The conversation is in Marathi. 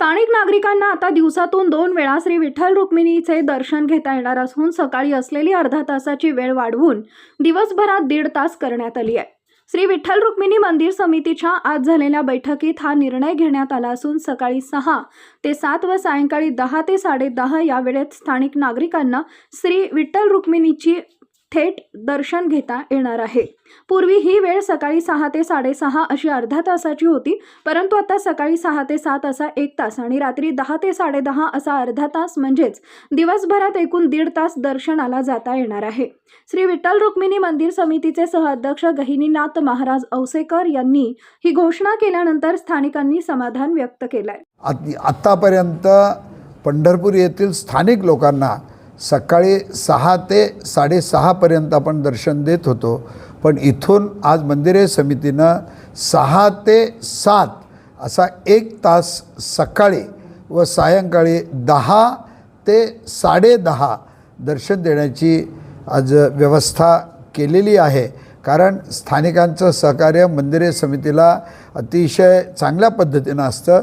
स्थानिक नागरिकांना आता दिवसातून दोन वेळा श्री विठ्ठल रुक्मिणीचे दर्शन घेता येणार असून सकाळी असलेली अर्धा तासाची वेळ वाढवून दिवसभरात दीड तास करण्यात आली आहे. श्री विठ्ठल रुक्मिणी मंदिर समितीच्या आज झालेल्या बैठकीत हा निर्णय घेण्यात आला असून सकाळी सहा ते सात व सायंकाळी दहा ते साडेदहा या वेळेत स्थानिक नागरिकांना श्री विठ्ठल रुक्मिणीची थेट दर्शन घेता येणार आहे. पूर्वी ही वेळ सकाळी सहा ते साडेसहा अशी अर्धा तासाची होती परंतु आता सकाळी सहा ते सात असा एक तास आणि रात्री दहा ते साडेदहा असा अर्धा तास म्हणजेच दिवसभरात एकूण दीड तास दर्शनाला जाता येणार आहे. श्री विठ्ठल रुक्मिणी मंदिर समितीचे सहअध्यक्ष गहिनीनाथ महाराज औसेकर यांनी ही घोषणा केल्यानंतर स्थानिकांनी समाधान व्यक्त केलंय. आतापर्यंत पंढरपूर येथील स्थानिक लोकांना सकाळी सहा ते साडेसहापर्यंत आपण दर्शन देत होतो. पण इथून आज मंदिरे समितीनं सहा ते सात असा एक तास सकाळी व सायंकाळी दहा ते साडेदहा दर्शन देण्याची आज व्यवस्था केलेली आहे. कारण स्थानिकांचं सहकार्य मंदिरे समितीला अतिशय चांगल्या पद्धतीनं असतं.